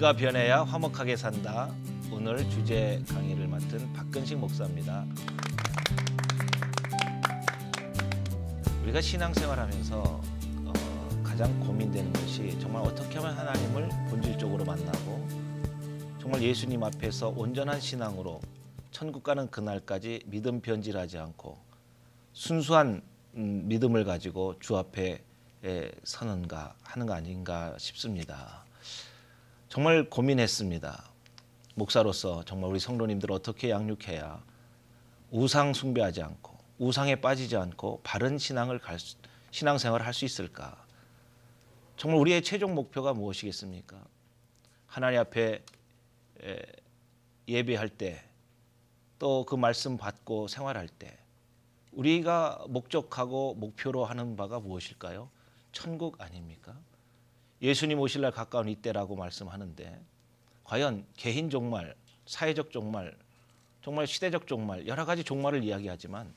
우리가 변해야 화목하게 산다. 오늘 주제 강의를 맡은 박근식 목사입니다. 우리가 신앙생활하면서 어, 가장 고민되는 것이 정말 어떻게 하면 하나님을 본질적으로 만나고 정말 예수님 앞에서 온전한 신앙으로 천국 가는 그날까지 믿음 변질하지 않고 순수한 음, 믿음을 가지고 주 앞에 에, 서는가 하는 거 아닌가 싶습니다. 정말 고민했습니다. 목사로서 정말 우리 성도님들 어떻게 양육해야 우상 숭배하지 않고 우상에 빠지지 않고 바른 신앙을 갈 수, 신앙생활을 할 수 있을까? 정말 우리의 최종 목표가 무엇이겠습니까? 하나님 앞에 에, 예배할 때 또 그 말씀 받고 생활할 때 우리가 목적하고 목표로 하는 바가 무엇일까요? 천국 아닙니까? 예수님 오실 날 가까운 이때라고 말씀하는데 과연 개인 종말, 사회적 종말, 정말 시대적 종말 여러 가지 종말을 이야기하지만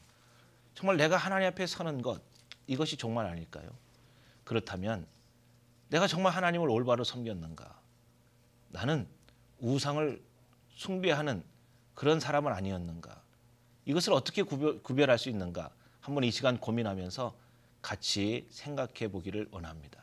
정말 내가 하나님 앞에 서는 것 이것이 종말 아닐까요? 그렇다면 내가 정말 하나님을 올바로 섬겼는가? 나는 우상을 숭배하는 그런 사람은 아니었는가? 이것을 어떻게 구별, 구별할 수 있는가? 한번 이 시간 고민하면서 같이 생각해 보기를 원합니다.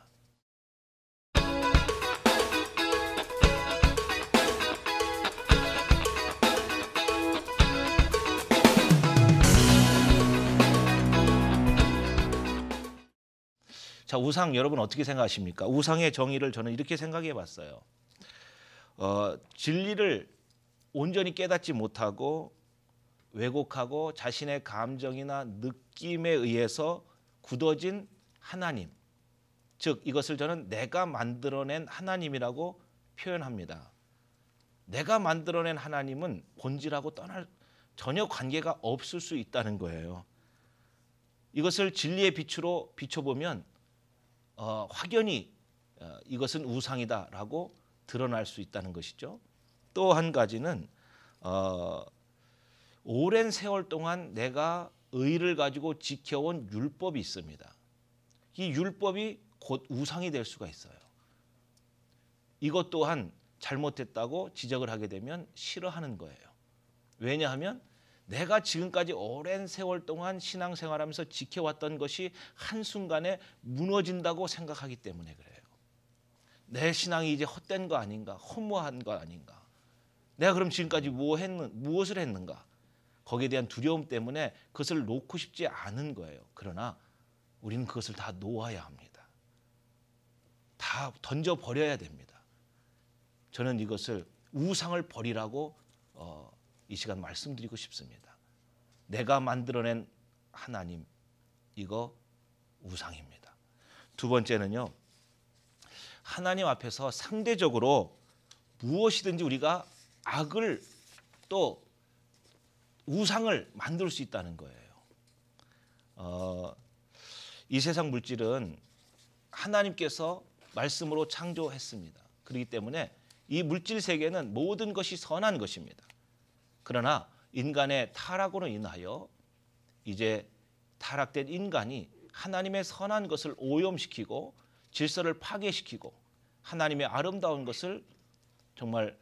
자, 우상 여러분 어떻게 생각하십니까? 우상의 정의를 저는 이렇게 생각해 봤어요. 어, 진리를 온전히 깨닫지 못하고 왜곡하고 자신의 감정이나 느낌에 의해서 굳어진 하나님. 즉 이것을 저는 내가 만들어낸 하나님이라고 표현합니다. 내가 만들어낸 하나님은 본질하고 떠날 전혀 관계가 없을 수 있다는 거예요. 이것을 진리의 빛으로 비춰보면 어, 확연히 어, 이것은 우상이다라고 드러날 수 있다는 것이죠. 또 한 가지는 어, 오랜 세월 동안 내가 의를 가지고 지켜온 율법이 있습니다. 이 율법이 곧 우상이 될 수가 있어요. 이것 또한 잘못했다고 지적을 하게 되면 싫어하는 거예요. 왜냐하면 내가 지금까지 오랜 세월 동안 신앙생활하면서 지켜왔던 것이 한순간에 무너진다고 생각하기 때문에 그래요. 내 신앙이 이제 헛된 거 아닌가? 허무한 거 아닌가? 내가 그럼 지금까지 뭐 했는, 무엇을 했는가? 거기에 대한 두려움 때문에 그것을 놓고 싶지 않은 거예요. 그러나 우리는 그것을 다 놓아야 합니다. 다 던져 버려야 됩니다. 저는 이것을 우상을 버리라고 어, 이 시간 말씀드리고 싶습니다. 내가 만들어낸 하나님 이거 우상입니다. 두 번째는요. 하나님 앞에서 상대적으로 무엇이든지 우리가 악을 또 우상을 만들 수 있다는 거예요. 어, 이 세상 물질은 하나님께서 말씀으로 창조했습니다. 그렇기 때문에 이 물질 세계는 모든 것이 선한 것입니다. 그러나 인간의 타락으로 인하여 이제 타락된 인간이 하나님의 선한 것을 오염시키고 질서를 파괴시키고 하나님의 아름다운 것을 정말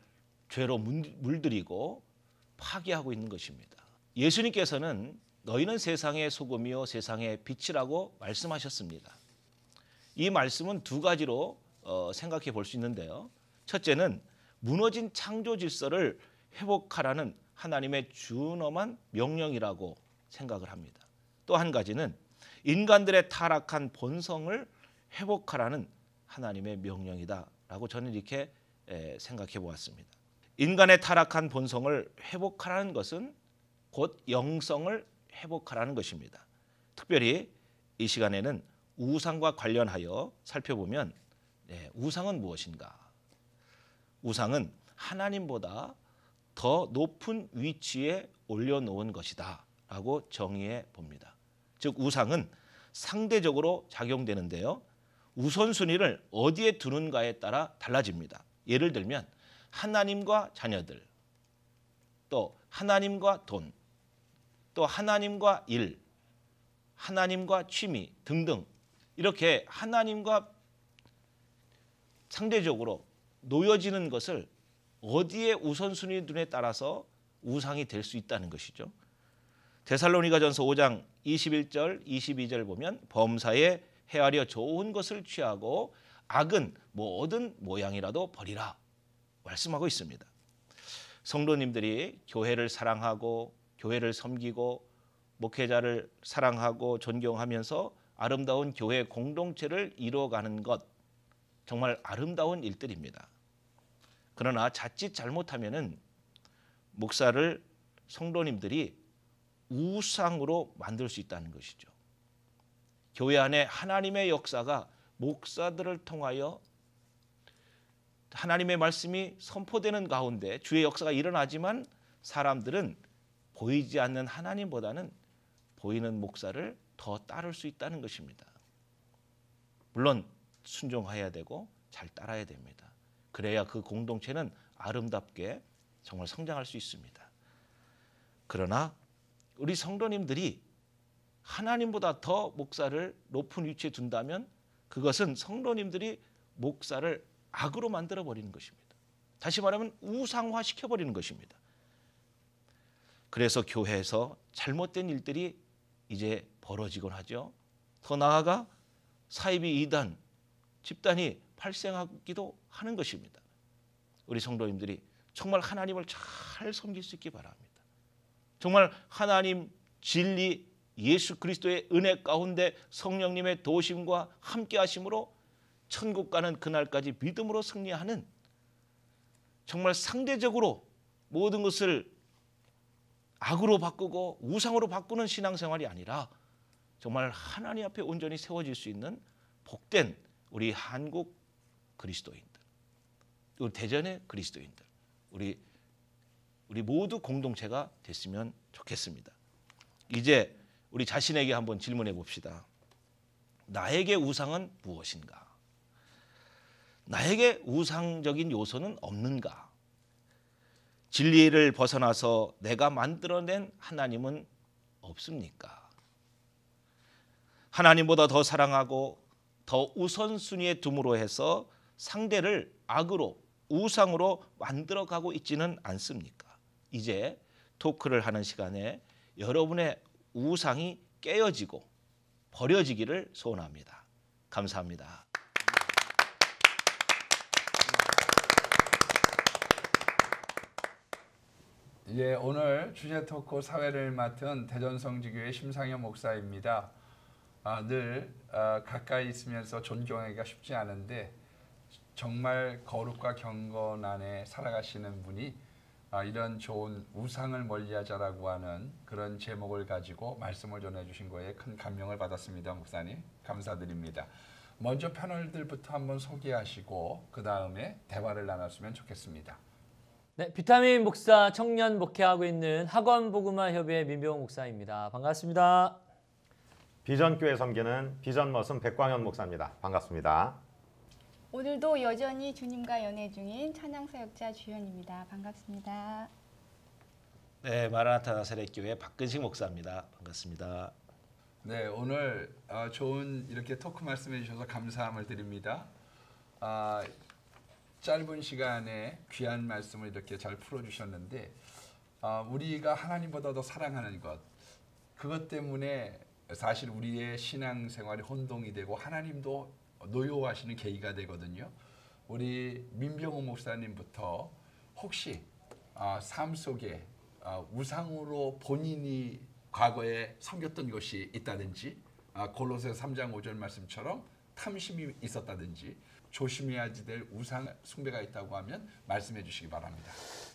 죄로 물들이고 파괴하고 있는 것입니다. 예수님께서는 너희는 세상의 소금이요 세상의 빛이라고 말씀하셨습니다. 이 말씀은 두 가지로 어, 생각해 볼 수 있는데요. 첫째는 무너진 창조 질서를 회복하라는 하나님의 준엄한 명령이라고 생각을 합니다. 또 한 가지는 인간들의 타락한 본성을 회복하라는 하나님의 명령이다라고 저는 이렇게 생각해 보았습니다. 인간의 타락한 본성을 회복하라는 것은 곧 영성을 회복하라는 것입니다. 특별히 이 시간에는 우상과 관련하여 살펴보면 네, 우상은 무엇인가? 우상은 하나님보다 더 높은 위치에 올려놓은 것이다 라고 정의해 봅니다. 즉 우상은 상대적으로 작용되는데요. 우선순위를 어디에 두는가에 따라 달라집니다. 예를 들면 하나님과 자녀들, 또 하나님과 돈, 또 하나님과 일, 하나님과 취미 등등 이렇게 하나님과 상대적으로 놓여지는 것을 어디에 우선순위 눈에 따라서 우상이 될 수 있다는 것이죠. 데살로니가전서 5장 21절 22절 보면 범사에 헤아려 좋은 것을 취하고 악은 모든 모양이라도 버리라 말씀하고 있습니다. 성도님들이 교회를 사랑하고 교회를 섬기고 목회자를 사랑하고 존경하면서 아름다운 교회 공동체를 이루어가는 것 정말 아름다운 일들입니다. 그러나 자칫 잘못하면은 목사를 성도님들이 우상으로 만들 수 있다는 것이죠. 교회 안에 하나님의 역사가 목사들을 통하여 하나님의 말씀이 선포되는 가운데 주의 역사가 일어나지만 사람들은 보이지 않는 하나님보다는 보이는 목사를 더 따를 수 있다는 것입니다. 물론 순종해야 되고 잘 따라야 됩니다. 그래야 그 공동체는 아름답게 정말 성장할 수 있습니다. 그러나 우리 성도님들이 하나님보다 더 목사를 높은 위치에 둔다면 그것은 성도님들이 목사를 악으로 만들어 버리는 것입니다. 다시 말하면 우상화 시켜 버리는 것입니다. 그래서 교회에서 잘못된 일들이 이제 벌어지곤 하죠. 더 나아가 사이비 이단 집단이 발생하기도 하는 것입니다. 우리 성도님들이 정말 하나님을 잘 섬길 수 있기 바랍니다. 정말 하나님 진리 예수 그리스도의 은혜 가운데 성령님의 도심과 함께 하심으로 천국 가는 그날까지 믿음으로 승리하는 정말 상대적으로 모든 것을 악으로 바꾸고 우상으로 바꾸는 신앙생활이 아니라 정말 하나님 앞에 온전히 세워질 수 있는 복된 우리 한국 그리스도인들, 우리 대전의 그리스도인들, 우리 우리 모두 공동체가 됐으면 좋겠습니다. 이제 우리 자신에게 한번 질문해 봅시다. 나에게 우상은 무엇인가? 나에게 우상적인 요소는 없는가? 진리를 벗어나서 내가 만들어낸 하나님은 없습니까? 하나님보다 더 사랑하고 더 우선순위에 둠으로 해서 상대를 악으로 우상으로 만들어가고 있지는 않습니까? 이제 토크를 하는 시간에 여러분의 우상이 깨어지고 버려지기를 소원합니다. 감사합니다. 예, 오늘 주제 토크 사회를 맡은 대전성지교회 심상현 목사입니다. 아, 늘 아, 가까이 있으면서 존경하기가 쉽지 않은데 정말 거룩과 경건 안에 살아가시는 분이 아, 이런 좋은 우상을 멀리하자라고 하는 그런 제목을 가지고 말씀을 전해주신 거에 큰 감명을 받았습니다, 목사님. 감사드립니다. 먼저 패널들부터 한번 소개하시고 그 다음에 대화를 나눴으면 좋겠습니다. 네, 비타민 목사 청년 목회하고 있는 학원 복음화 협의회 민병 목사입니다. 반갑습니다. 비전교회 섬기는 비전머슴 백광현 목사입니다. 반갑습니다. 오늘도 여전히 주님과 연애 중인 찬양사역자 주현입니다. 반갑습니다. 네, 마라나타 나사렛 교회 박근식 목사입니다. 반갑습니다. 네, 오늘 어, 좋은 이렇게 토크 말씀해 주셔서 감사함을 드립니다. 아, 짧은 시간에 귀한 말씀을 이렇게 잘 풀어주셨는데 아, 우리가 하나님보다 더 사랑하는 것 그것 때문에 사실 우리의 신앙생활이 혼동이 되고 하나님도 노여워하시는 계기가 되거든요. 우리 민병호 목사님부터 혹시 아, 삶 속에 아, 우상으로 본인이 과거에 섬겼던 것이 있다든지 아, 골로새 3장 5절 말씀처럼 탐심이 있었다든지 조심해야지 될 우상 숭배가 있다고 하면 말씀해 주시기 바랍니다.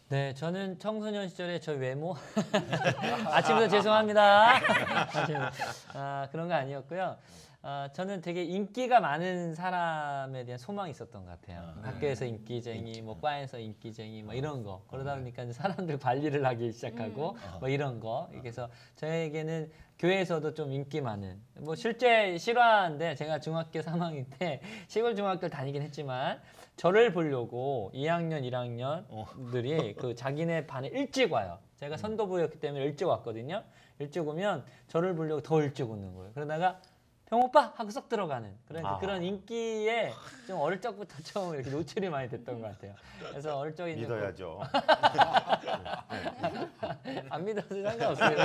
네, 저는 청소년 시절에 저 외모 아침부터 죄송합니다. 아, 그런 거 아니었고요. 아, 저는 되게 인기가 많은 사람에 대한 소망이 있었던 것 같아요. 아, 네. 학교에서 인기쟁이, 뭐 과에서 인기쟁이, 뭐 이런 거. 그러다 보니까 이제 사람들 관리를 하기 시작하고 음. 뭐 이런 거. 그래서 저에게는 교회에서도 좀 인기 많은. 뭐 실제 실화인데 제가 중학교 3학년 때 시골 중학교를 다니긴 했지만 저를 보려고 2학년, 1학년들이 그 자기네 반에 일찍 와요. 제가 선도부였기 때문에 일찍 왔거든요. 일찍 오면 저를 보려고 더 일찍 오는 거예요. 그러다가 병오빠 하고 쏙 들어가는 그런 아. 그런 인기에 좀 어릴 적부터 좀 이렇게 노출이 많이 됐던 것 같아요. 그래서 어릴 적에 이제 뭐 믿어야죠. 안 믿어도 상관없어요.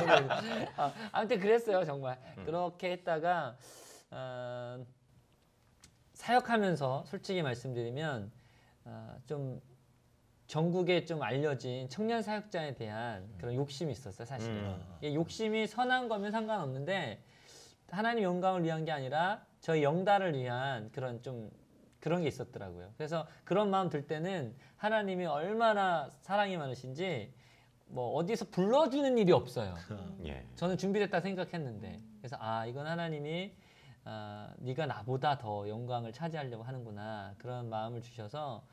아, 아무튼 그랬어요 정말. 그렇게 했다가 어, 사역하면서 솔직히 말씀드리면 어, 좀 전국에 좀 알려진 청년 사역자에 대한 그런 욕심이 있었어요 사실은. 음. 이 욕심이 선한 거면 상관없는데 하나님 영광을 위한 게 아니라 저희 영달을 위한 그런 좀 그런 게 있었더라고요. 그래서 그런 마음 들 때는 하나님이 얼마나 사랑이 많으신지 뭐 어디서 불러주는 일이 없어요. 예. 저는 준비됐다 생각했는데 그래서 아 이건 하나님이 아, 네가 나보다 더 영광을 차지하려고 하는구나 그런 마음을 주셔서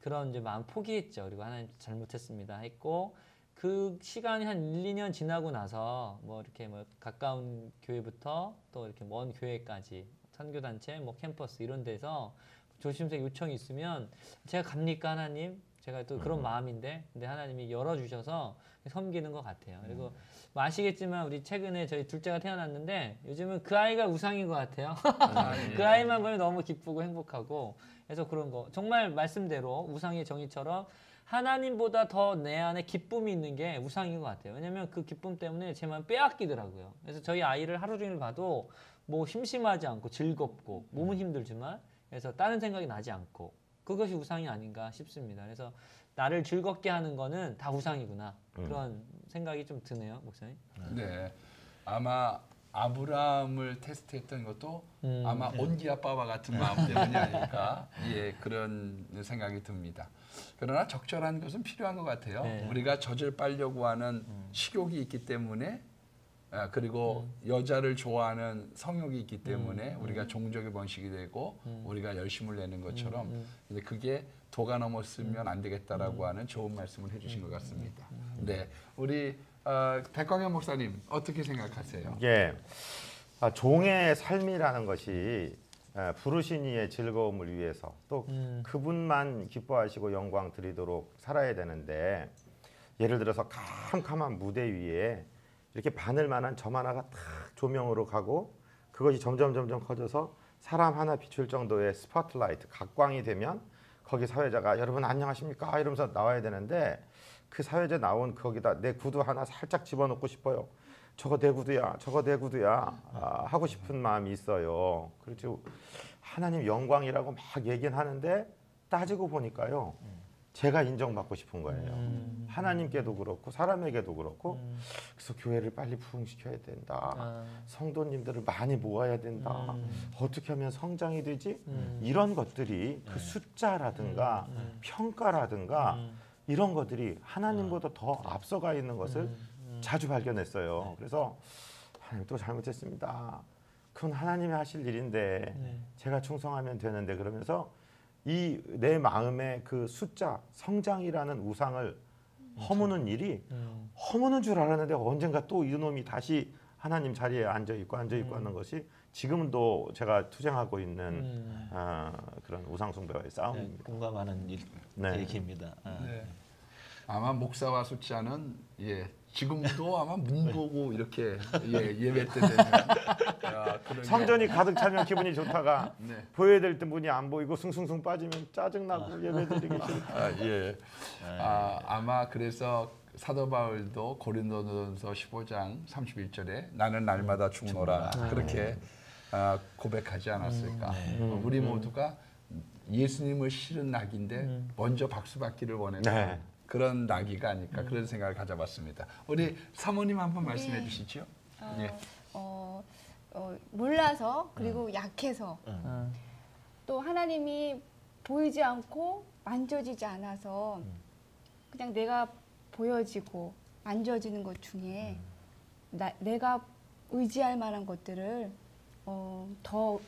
그런 이제 마음 포기했죠. 그리고 하나님 잘못했습니다 했고 그 시간이 한 1, 2년 지나고 나서 뭐 이렇게 뭐 가까운 교회부터 또 이렇게 먼 교회까지 선교 단체 뭐 캠퍼스 이런 데서 조심스레 요청이 있으면 제가 갑니까 하나님? 제가 또 그런 마음인데 근데 하나님이 열어 주셔서 섬기는 것 같아요. 그리고 뭐 아시겠지만 우리 최근에 저희 둘째가 태어났는데 요즘은 그 아이가 우상인 것 같아요. 그 아이만 보면 너무 기쁘고 행복하고 그래서 그런 거 정말 말씀대로 우상의 정의처럼 하나님보다 더 내 안에 기쁨이 있는 게 우상인 것 같아요. 왜냐면 그 기쁨 때문에 제 마음 빼앗기더라고요. 그래서 저희 아이를 하루 종일 봐도 뭐 심심하지 않고 즐겁고 몸은 힘들지만 그래서 다른 생각이 나지 않고 그것이 우상이 아닌가 싶습니다. 그래서 나를 즐겁게 하는 거는 다 우상이구나 그런 생각이 좀 드네요, 목사님. 네. 아마 아브라함을 테스트했던 것도 음, 아마 온기 아빠와 같은 마음 때문이 아닐까. 예 그런 생각이 듭니다. 그러나 적절한 것은 필요한 것 같아요. 네. 우리가 젖을 빨려고 하는 식욕이 있기 때문에 아, 그리고 여자를 좋아하는 성욕이 있기 때문에 우리가 종족의 번식이 되고 우리가 열심을 내는 것처럼 이제 그게 도가 넘었으면 안 되겠다라고 하는 좋은 말씀을 해주신 것 같습니다. 네, 우리 어, 백광현 목사님 어떻게 생각하세요? 예. 아, 종의 삶이라는 것이 아, 부르신 이의 즐거움을 위해서 또 음. 그분만 기뻐하시고 영광 드리도록 살아야 되는데 예를 들어서 캄캄한 무대 위에 이렇게 바늘만한 점 하나가 탁 조명으로 가고 그것이 점점 점점 커져서 사람 하나 비출 정도의 스포트라이트 각광이 되면 거기 사회자가 여러분 안녕하십니까 이러면서 나와야 되는데 그 사회자 나온 거기다 내 구두 하나 살짝 집어넣고 싶어요. 저거 내 구두야, 저거 내 구두야 아, 하고 싶은 마음이 있어요. 그렇죠. 하나님 영광이라고 막 얘기는 하는데 따지고 보니까요. 제가 인정받고 싶은 거예요. 하나님께도 그렇고 사람에게도 그렇고 그래서 교회를 빨리 부흥시켜야 된다. 아, 성도님들을 많이 모아야 된다. 음. 어떻게 하면 성장이 되지? 음. 이런 것들이 그 숫자라든가 평가라든가 음. 이런 것들이 하나님보다 더 앞서가 있는 것을 음. 자주 발견했어요. 그래서 하나님 또 잘못했습니다. 그건 하나님이 하실 일인데 네. 제가 충성하면 되는데 그러면서 이 내 마음의 그 숫자 성장이라는 우상을 허무는 일이 음. 허무는 줄 알았는데 언젠가 또 이놈이 다시 하나님 자리에 앉아 있고 앉아 있고 하는 것이 지금도 제가 투쟁하고 있는 음. 아, 그런 우상 숭배와의 네, 싸움입니다. 공감하는 일, 네. 얘기입니다. 아. 네. 아마 목사와 숫자는 예 지금도 아마 문 보고 이렇게 예 예배 때 되면 야. 성전이 가득 차면 기분이 좋다가 네. 보여야 될때 문이 안 보이고 숭숭숭 빠지면 짜증나고 예배드리기 싫다. 아, 예. 아, 아마 그래서 사도 바울도 고린도전서 15장 31절에 나는 날마다 죽노라 그렇게 아, 고백하지 않았을까? 어, 우리 모두가 예수님을 실은 낙인데 먼저 박수 받기를 원하는 네. 그런 낙이가 아닐까 그런 생각을 가져봤습니다. 우리 사모님 한번 말씀해 네. 주시죠. 어, 예. 어, 어, 몰라서 그리고 약해서 아, 또 하나님이 보이지 않고 만져지지 않아서 그냥 내가 보여지고 만져지는 것 중에 나, 내가 의지할 만한 것들을 어, 더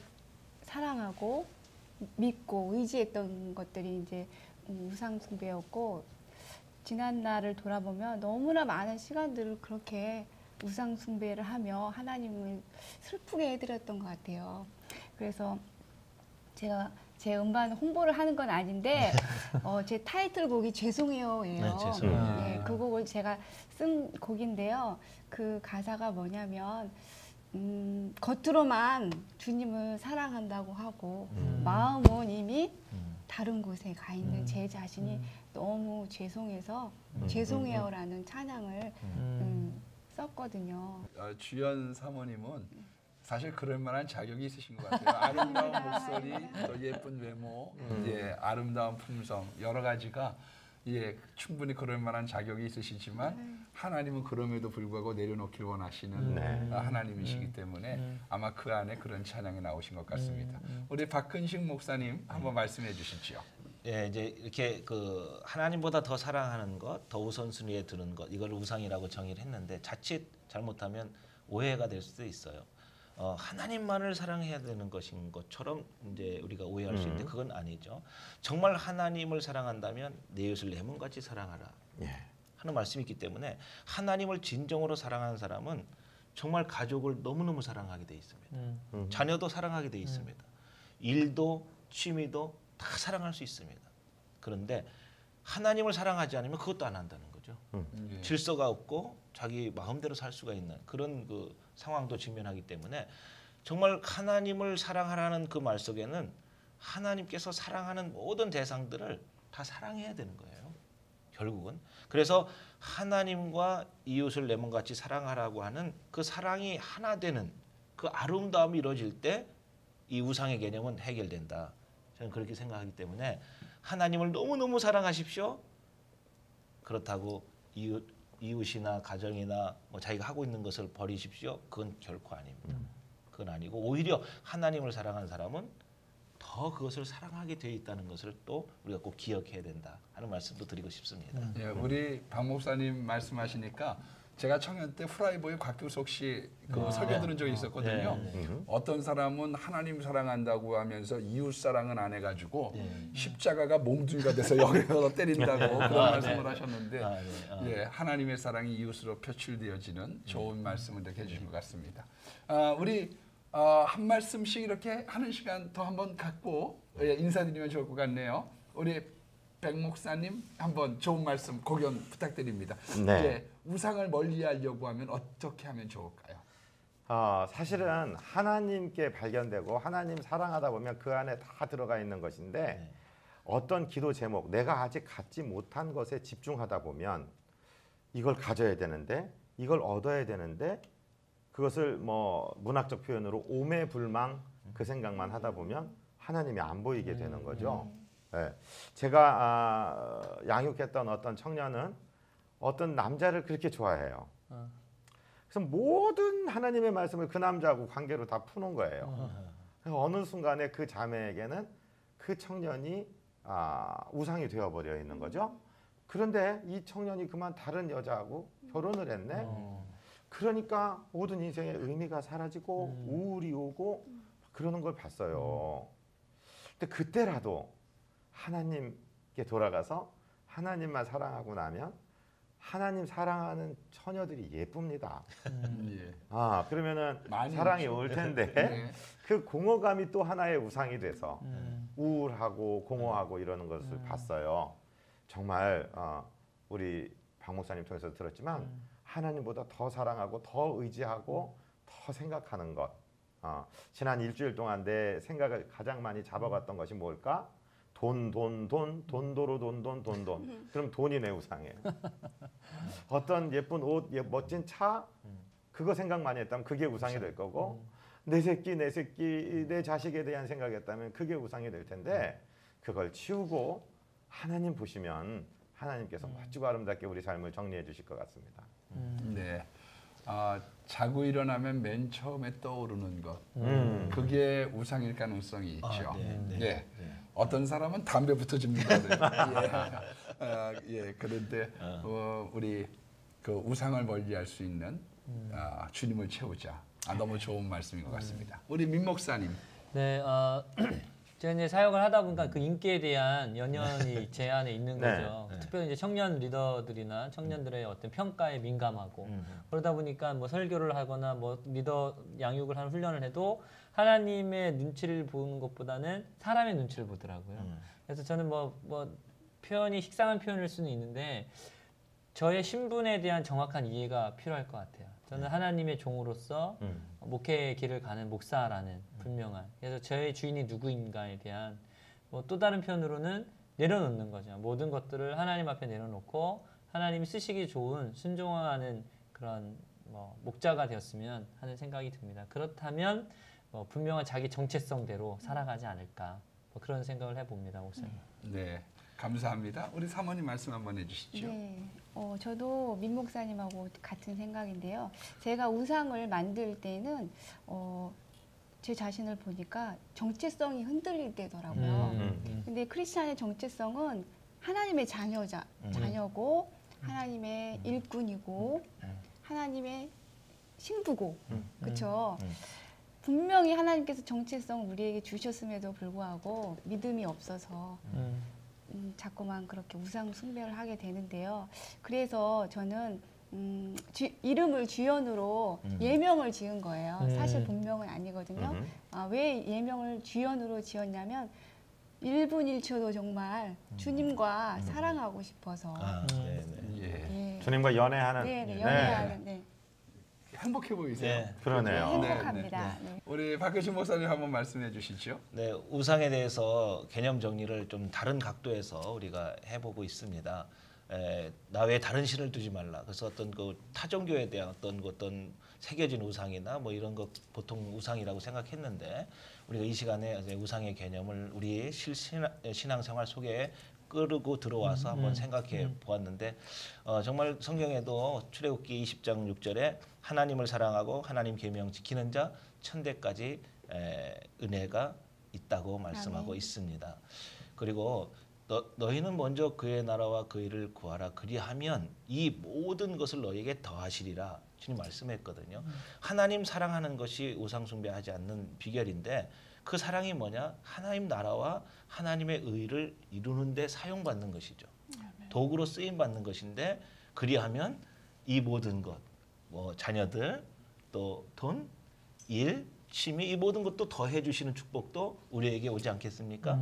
사랑하고 믿고 의지했던 것들이 이제 음, 우상 숭배였고 지난 날을 돌아보면 너무나 많은 시간들을 그렇게 우상 숭배를 하며 하나님을 슬프게 해드렸던 것 같아요. 그래서 제가 제 음반 홍보를 하는 건 아닌데 어, 제 타이틀곡이 죄송해요예요. 네, 죄송해요. 네, 그 곡을 제가 쓴 곡인데요. 그 가사가 뭐냐면 음, 겉으로만 주님을 사랑한다고 하고 음. 마음은 이미 음. 다른 곳에 가 있는 음. 제 자신이 음. 너무 죄송해서 음. 죄송해요라는 찬양을 음. 음, 썼거든요. 어, 주연 사모님은 사실 그럴 만한 자격이 있으신 것 같아요. 아름다운 목소리, 또 예쁜 외모, 예, 아름다운 품성 여러 가지가 예, 충분히 그럴 만한 자격이 있으시지만 하나님은 그럼에도 불구하고 내려놓길 원하시는 네. 아, 하나님이시기 때문에 음. 아마 그 안에 그런 찬양이 나오신 것 같습니다. 음. 우리 박근식 목사님 한번 말씀해 주시죠. 예, 이제 이렇게 그 하나님보다 더 사랑하는 것, 더 우선순위에 두는 것, 이걸 우상이라고 정의를 했는데 자칫 잘못하면 오해가 될 수도 있어요. 어, 하나님만을 사랑해야 되는 것인 것처럼 이제 우리가 오해할 수 있는데 그건 아니죠. 정말 하나님을 사랑한다면 내 이웃을 내 몸같이 사랑하라 예. 하는 말씀이 있기 때문에 하나님을 진정으로 사랑하는 사람은 정말 가족을 너무너무 사랑하게 돼 있습니다. 음. 자녀도 사랑하게 돼 있습니다. 일도 취미도 다 사랑할 수 있습니다. 그런데 하나님을 사랑하지 않으면 그것도 안 한다는 거죠. 예. 질서가 없고 자기 마음대로 살 수가 있는 그런 그 상황도 직면하기 때문에 정말 하나님을 사랑하라는 그 말 속에는 하나님께서 사랑하는 모든 대상들을 다 사랑해야 되는 거예요. 결국은 그래서 하나님과 이웃을 내 몸같이 사랑하라고 하는 그 사랑이 하나 되는 그 아름다움이 이루어질 때 이 우상의 개념은 해결된다. 저는 그렇게 생각하기 때문에 하나님을 너무너무 사랑하십시오. 그렇다고 이웃 이웃이나 가정이나 뭐 자기가 하고 있는 것을 버리십시오. 그건 결코 아닙니다. 그건 아니고 오히려 하나님을 사랑하는 사람은 더 그것을 사랑하게 되어 있다는 것을 또 우리가 꼭 기억해야 된다 하는 말씀도 드리고 싶습니다. 예, 우리 박 목사님 말씀하시니까 제가 청년 때 후라이보이 곽규석 씨그 아, 설교 들은 적이 있었거든요. 네, 음. 어떤 사람은 하나님 사랑한다고 하면서 이웃 사랑은 안 해가지고 네. 십자가가 몽둥이가 돼서 여기서 때린다고 그런 아, 말씀을 네. 하셨는데 아, 네. 아. 예, 하나님의 사랑이 이웃으로 표출되어지는 좋은 말씀을 이렇게 해주신 것 같습니다. 아, 우리 어, 한 말씀씩 이렇게 하는 시간 더 한번 갖고 예, 인사드리면 좋을 것 같네요. 우리 백 목사님 한번 좋은 말씀 고견 부탁드립니다. 네. 예, 우상을 멀리하려고 하면 어떻게 하면 좋을까요? 어, 사실은 하나님께 발견되고 하나님 사랑하다 보면 그 안에 다 들어가 있는 것인데 네. 어떤 기도 제목 내가 아직 갖지 못한 것에 집중하다 보면 이걸 가져야 되는데 이걸 얻어야 되는데 그것을 뭐 문학적 표현으로 오매불망 그 생각만 하다 보면 하나님이 안 보이게 되는 거죠. 예. 제가 아, 양육했던 어떤 청년은 어떤 남자를 그렇게 좋아해요. 어. 그래서 모든 하나님의 말씀을 그 남자하고 관계로 다 푸는 거예요. 그래서 어느 순간에 그 자매에게는 그 청년이 아, 우상이 되어버려 있는 거죠. 그런데 이 청년이 그만 다른 여자하고 결혼을 했네. 어. 그러니까 모든 인생의 의미가 사라지고 음. 우울이 오고 그러는 걸 봤어요. 근데 그때라도 하나님께 돌아가서 하나님만 사랑하고 나면 하나님 사랑하는 처녀들이 예쁩니다. 예. 아 그러면은 사랑이. 올 텐데 네. 그 공허감이 또 하나의 우상이 돼서 음. 우울하고 공허하고 이러는 것을 음. 봤어요. 정말 어, 우리 박 목사님 통해서 들었지만 음. 하나님보다 더 사랑하고 더 의지하고 더 생각하는 것. 어, 지난 일주일 동안 내 생각을 가장 많이 잡아갔던 것이 뭘까? 돈, 돈, 돈, 돈도로 돈, 돈, 돈, 돈. 그럼 돈이 내 우상이에요. 어떤 예쁜 옷, 예, 멋진 차, 그거 생각 많이 했다면 그게 우상이 될 거고, 내 새끼, 내 새끼, 내 자식에 대한 생각이었다면 그게 우상이 될 텐데, 그걸 치우고 하나님 보시면 하나님께서 멋지고 아름답게 우리 삶을 정리해 주실 것 같습니다. 네. 아, 자고 일어나면 맨 처음에 떠오르는 것. 음. 그게 우상일 가능성이 있죠. 아, 네, 네, 예. 네. 어떤 사람은 담배부터 줍니다. 예. 아, 예. 그런데 어, 우리 그 우상을 멀리할 수 있는 아, 주님을 채우자. 아, 너무 좋은 말씀인 것 같습니다. 우리 민 목사님. 네, 어, 제가 이제 사역을 하다 보니까 그 인기에 대한 연연이 제 안에 있는 네. 거죠. 네. 특별히 이제 청년 리더들이나 청년들의 어떤 평가에 민감하고 음. 그러다 보니까 뭐 설교를 하거나 뭐 리더 양육을 하는 훈련을 해도 하나님의 눈치를 보는 것보다는 사람의 눈치를 보더라고요. 음. 그래서 저는 뭐, 뭐 표현이 식상한 표현일 수는 있는데 저의 신분에 대한 정확한 이해가 필요할 것 같아요. 저는 하나님의 종으로서 음. 목회의 길을 가는 목사라는 분명한 그래서 저의 주인이 누구인가에 대한 뭐 또 다른 편으로는 내려놓는 거죠. 모든 것들을 하나님 앞에 내려놓고 하나님이 쓰시기 좋은 순종하는 그런 뭐 목자가 되었으면 하는 생각이 듭니다. 그렇다면 뭐 분명한 자기 정체성대로 살아가지 않을까 뭐 그런 생각을 해봅니다, 목사님. 네, 감사합니다. 우리 사모님 말씀 한번 해주시죠. 네, 어, 저도 민 목사님하고 같은 생각인데요. 제가 우상을 만들 때는 어, 제 자신을 보니까 정체성이 흔들릴 때더라고요. 음. 근데 크리스찬의 정체성은 하나님의 자녀자, 음. 자녀고 하나님의 일꾼이고 하나님의 신부고 그렇죠. 음. 분명히 하나님께서 정체성 우리에게 주셨음에도 불구하고 믿음이 없어서 음. 음, 자꾸만 그렇게 우상 숭배를 하게 되는데요. 그래서 저는 음, 주- 이름을 주연으로 음. 예명을 지은 거예요. 음. 사실 본명은 아니거든요. 음. 아, 왜 예명을 주연으로 지었냐면 1분 1초도 정말 주님과 사랑하고 싶어서 아, 음. 네, 네. 예, 예. 주님과 연애하는 네, 네, 네. 연애하는 네. 행복해 보이세요. 네. 그러네요. 네, 행복합니다. 네. 우리 박효신 목사님 한번 말씀해 주시죠. 네, 우상에 대해서 개념 정리를 좀 다른 각도에서 우리가 해보고 있습니다. 에, 나 외에 다른 신을 두지 말라. 그래서 어떤 그 타종교에 대한 어떤 그 어떤 새겨진 우상이나 뭐 이런 것 보통 우상이라고 생각했는데 우리가 이 시간에 이제 우상의 개념을 우리의 실신앙 신앙생활 속에 끌고 들어와서 한번 생각해 보았는데 어, 정말 성경에도 출애굽기 20장 6절에 하나님을 사랑하고 하나님 계명 지키는 자 천대까지 에, 은혜가 있다고 말씀하고 아멘. 있습니다. 그리고 너, 너희는 먼저 그의 나라와 그 일을 구하라 그리하면 이 모든 것을 너희에게 더하시리라 주님 말씀했거든요. 하나님 사랑하는 것이 우상 숭배하지 않는 비결인데 그 사랑이 뭐냐? 하나님 나라와 하나님의 의를 이루는 데 사용받는 것이죠. 도구로 쓰임 받는 것인데 그리하면 이 모든 것, 뭐 자녀들, 또 돈, 일, 취미 이 모든 것도 더해 주시는 축복도 우리에게 오지 않겠습니까?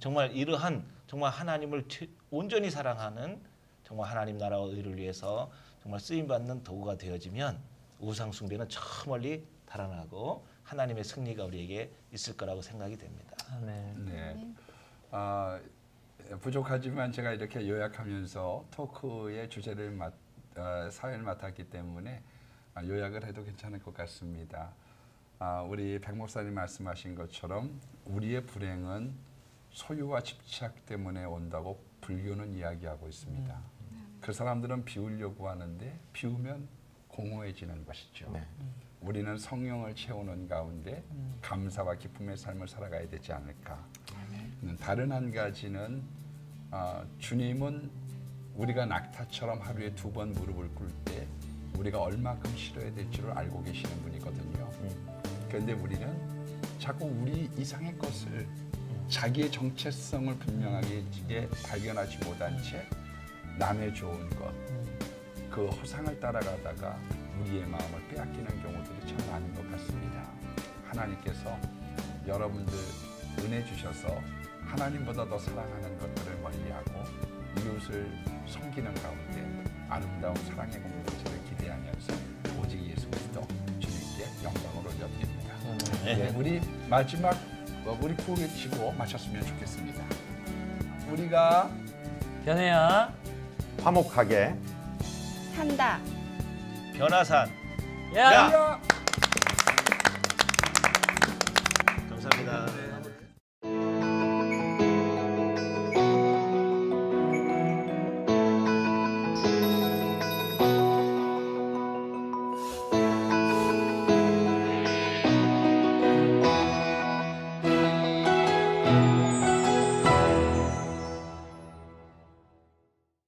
정말 이러한 정말 하나님을 최- 온전히 사랑하는 정말 하나님 나라와 의를 위해서 정말 쓰임 받는 도구가 되어지면 우상 숭배는 저 멀리 달아나고 하나님의 승리가 우리에게 있을 거라고 생각이 됩니다. 아멘. 네. 아, 부족하지만 제가 이렇게 요약하면서 토크의 주제를 맡, 어, 사회를 맡았기 때문에 아, 요약을 해도 괜찮을 것 같습니다. 아, 우리 백 목사님 말씀하신 것처럼 우리의 불행은 소유와 집착 때문에 온다고 불교는 이야기하고 있습니다. 그 사람들은 비우려고 하는데 비우면 공허해지는 것이죠. 네. 우리는 성령을 채우는 가운데 감사와 기쁨의 삶을 살아가야 되지 않을까. 음, 다른 한 가지는 아, 주님은 우리가 낙타처럼 하루에 두 번 무릎을 꿇을 때 우리가 얼마큼 싫어야 될지를 알고 계시는 분이거든요. 그런데 우리는 자꾸 우리 이상의 것을 자기의 정체성을 분명하게 발견하지 못한 채 남의 좋은 것, 그 허상을 따라가다가 우리의 마음을 빼앗기는 경우들이 참 많은 것 같습니다. 하나님께서 여러분들 은혜 주셔서 하나님보다 더 사랑하는 것들을 멀리하고 이웃을 섬기는 가운데 아름다운 사랑의 공동체를 기대하면서 오직 예수 그리스도 주님께 영광을 올려드립니다. 네, 우리 마지막 어, 우리 구호를 치고 마쳤으면 좋겠습니다. 우리가 변해야. 화목하게 산다. 변화산 야. 야!